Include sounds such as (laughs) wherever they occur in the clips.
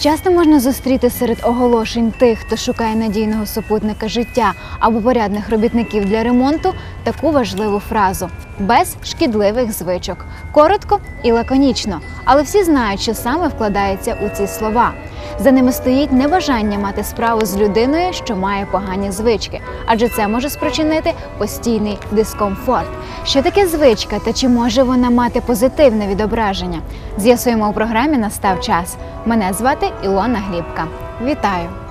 Часто можна зустріти серед оголошень тих, хто шукає надійного супутника життя або порядних робітників для ремонту, таку важливу фразу без шкідливих звичок. Коротко і лаконічно, але всі знають, що саме вкладається у ці слова. За ними стоїть небажання мати справу з людиною, що має погані звички, адже це може спричинити постійний дискомфорт. Що таке звичка та чи може вона мати позитивне відображення? З'ясуємо у програмі Настав час. Мене звати Ілона Глібка. Вітаю!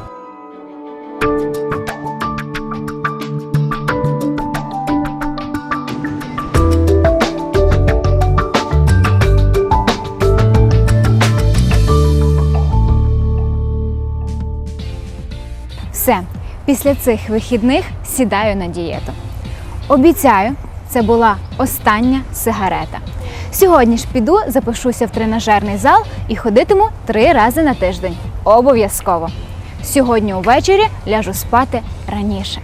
Все, після цих вихідних сідаю на дієту. Обіцяю, це була остання сигарета. Сьогодні ж піду, запишуся в тренажерний зал і ходитиму три рази на тиждень. Обов'язково. Сьогодні увечері ляжу спати раніше.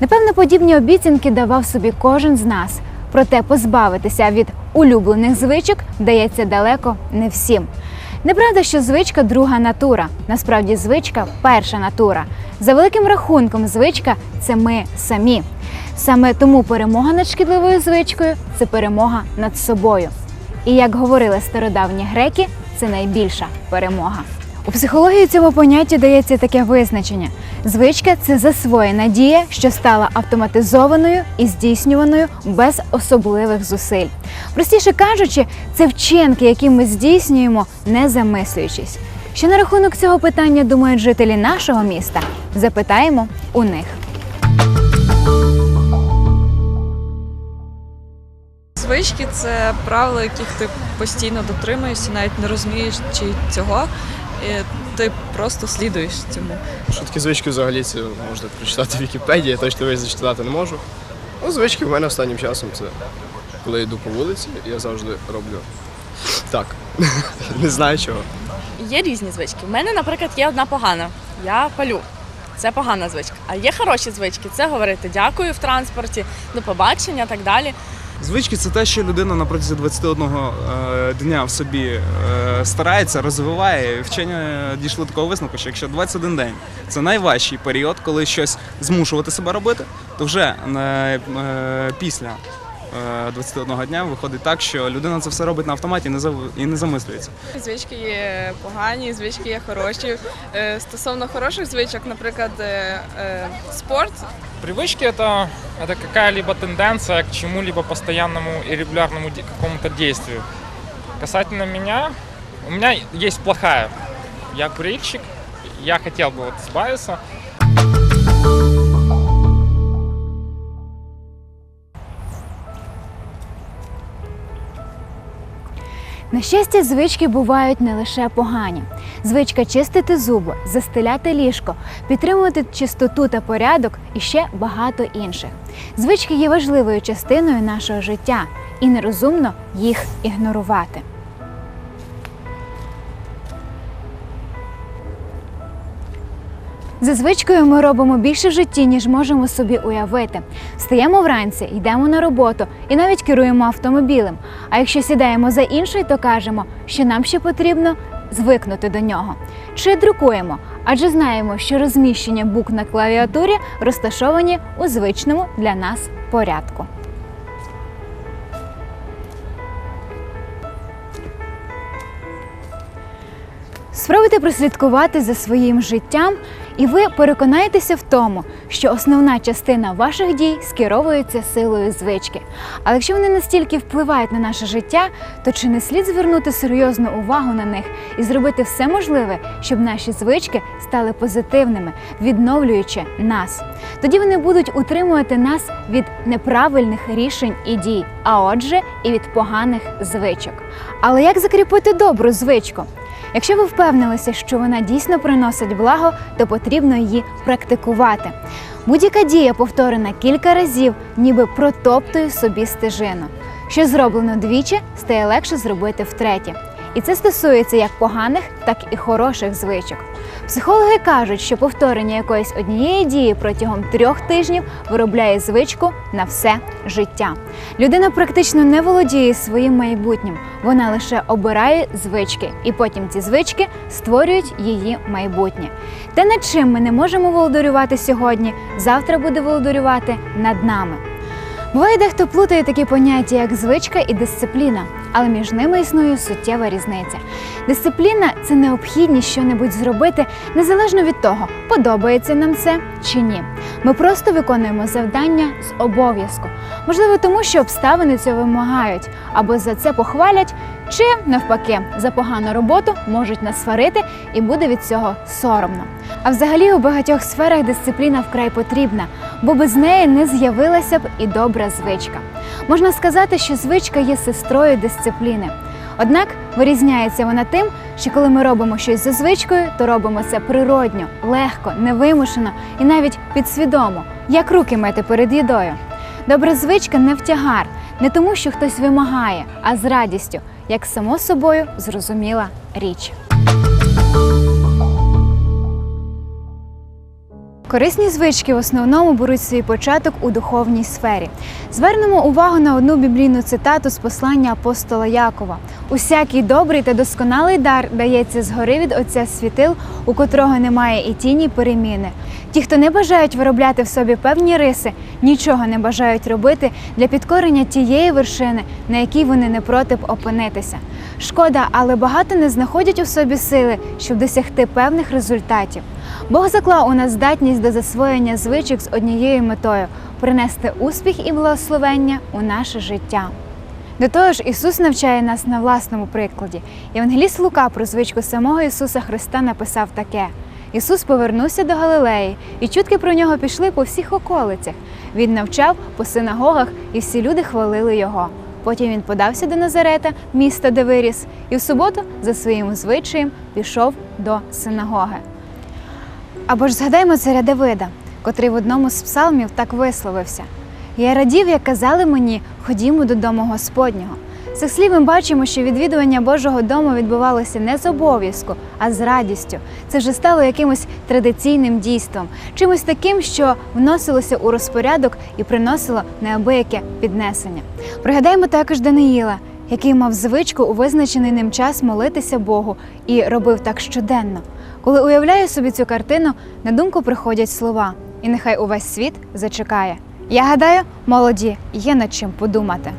Напевно, подібні обіцянки давав собі кожен з нас. Проте позбавитися від улюблених звичок вдається далеко не всім. Неправда, що звичка друга натура. Насправді, звичка перша натура. За великим рахунком, звичка це ми самі. Саме тому перемога над шкідливою звичкою це перемога над собою. І як говорили стародавні греки, це найбільша перемога. У психології цьому поняттю дається таке визначення: звичка це засвоєна дія, що стала автоматизованою і здійснюваною без особливих зусиль. Простіше кажучи, це вчинки, які ми здійснюємо, не замислюючись. Що на рахунок цього питання думають жителі нашого міста? Запитаємо у них. Звички це правила, яких ти постійно дотримуєшся, навіть не розумієш чи цього. І ти просто слідуєш цьому. Що такі звички взагалі це можна прочитати в Вікіпедії, я точно весь зачитати не можу. Ну, звички в мене останнім часом це коли йду по вулиці, я завжди роблю так. (laughs) не знаю чого. Є різні звички. У мене, наприклад, є одна погана. Я палю. Це погана звичка. А є хороші звички. Це говорити дякую в транспорті, до побачення, так далі. Звички це те, що людина на протязі 21 е, дня в собі е, старається, розвиває. Вчення дійшли до такого висновку, що якщо 21 день це найважчий період, коли щось змушувати себе робити, то вже е, після 21 дня виходить так, що людина це все робить на автоматі і не зав- і не замислюється. Звички є погані, звички є хороші. Е, Стосовно хороших звичок, наприклад, е, е, спорт. Привычки это, это какая-либо тенденция к чему-либо постоянному и регулярному де- какому-то действию. Касательно меня, у меня есть плохая. Я курильщик, я хотел бы вот избавиться. На щастя, звички бувають не лише погані. Звичка чистити зуби, застеляти ліжко, підтримувати чистоту та порядок і ще багато інших. Звички є важливою частиною нашого життя, і нерозумно їх ігнорувати. За звичкою ми робимо більше в житті, ніж можемо собі уявити. Встаємо вранці, йдемо на роботу і навіть керуємо автомобілем. А якщо сідаємо за інший, то кажемо, що нам ще потрібно звикнути до нього. Чи друкуємо, адже знаємо, що розміщення букв на клавіатурі розташовані у звичному для нас порядку. Спробуйте прослідкувати за своїм життям, і ви переконаєтеся в тому, що основна частина ваших дій скеровується силою звички. Але якщо вони настільки впливають на наше життя, то чи не слід звернути серйозну увагу на них і зробити все можливе, щоб наші звички стали позитивними, відновлюючи нас? Тоді вони будуть утримувати нас від неправильних рішень і дій, а отже, і від поганих звичок. Але як закріпити добру звичку? Якщо ви впевнилися, що вона дійсно приносить благо, то потрібно її практикувати. Будь-яка дія, повторена кілька разів, ніби протоптує собі стежину. Що зроблено двічі, стає легше зробити втретє. І це стосується як поганих, так і хороших звичок. Психологи кажуть, що повторення якоїсь однієї дії протягом трьох тижнів виробляє звичку на все життя. Людина практично не володіє своїм майбутнім, вона лише обирає звички, і потім ці звички створюють її майбутнє. Те, над чим ми не можемо володарювати сьогодні, завтра буде володарювати над нами. Буває, дехто плутає такі поняття, як звичка і дисципліна, але між ними існує суттєва різниця. Дисципліна це необхідність щонебудь зробити незалежно від того, подобається нам це чи ні. Ми просто виконуємо завдання з обов'язку. Можливо, тому що обставини цього вимагають, або за це похвалять, чи навпаки, за погану роботу можуть нас сварити і буде від цього соромно. А взагалі у багатьох сферах дисципліна вкрай потрібна, бо без неї не з'явилася б і добра звичка. Можна сказати, що звичка є сестрою дисципліни. Однак вирізняється вона тим, що коли ми робимо щось за звичкою, то робимо це природньо, легко, невимушено і навіть підсвідомо, як руки мити перед їдою. Добра звичка не в тягар, не тому, що хтось вимагає, а з радістю, як само собою зрозуміла річ. Корисні звички в основному беруть свій початок у духовній сфері. Звернемо увагу на одну біблійну цитату з послання апостола Якова: Усякий добрий та досконалий дар дається згори від Отця світил, у котрого немає і тіні переміни. Ті, хто не бажають виробляти в собі певні риси, нічого не бажають робити для підкорення тієї вершини, на якій вони не проти б опинитися. Шкода, але багато не знаходять у собі сили, щоб досягти певних результатів. Бог заклав у нас здатність до засвоєння звичок з однією метою принести успіх і благословення у наше життя. До того ж, Ісус навчає нас на власному прикладі. Євангеліст Лука про звичку самого Ісуса Христа написав таке: Ісус повернувся до Галилеї, і чутки про нього пішли по всіх околицях. Він навчав по синагогах, і всі люди хвалили його. Потім він подався до Назарета, міста, де виріс, і в суботу за своїм звичаєм пішов до синагоги. Або ж згадаймо царя Давида, котрий в одному з псалмів так висловився: Я радів, як казали мені, ходімо додому Господнього. Цих слів ми бачимо, що відвідування Божого дому відбувалося не з обов'язку, а з радістю. Це вже стало якимось традиційним дійством, чимось таким, що вносилося у розпорядок і приносило неабияке піднесення. Пригадаймо також Даниїла, який мав звичку у визначений ним час молитися Богу і робив так щоденно. Коли уявляю собі цю картину, на думку приходять слова, і нехай увесь світ зачекає. Я гадаю, молоді є над чим подумати.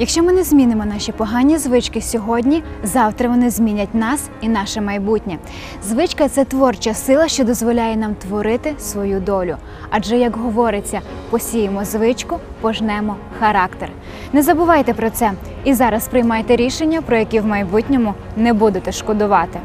Якщо ми не змінимо наші погані звички сьогодні, завтра вони змінять нас і наше майбутнє. Звичка це творча сила, що дозволяє нам творити свою долю. Адже, як говориться, посіємо звичку, пожнемо характер. Не забувайте про це і зараз приймайте рішення, про які в майбутньому не будете шкодувати.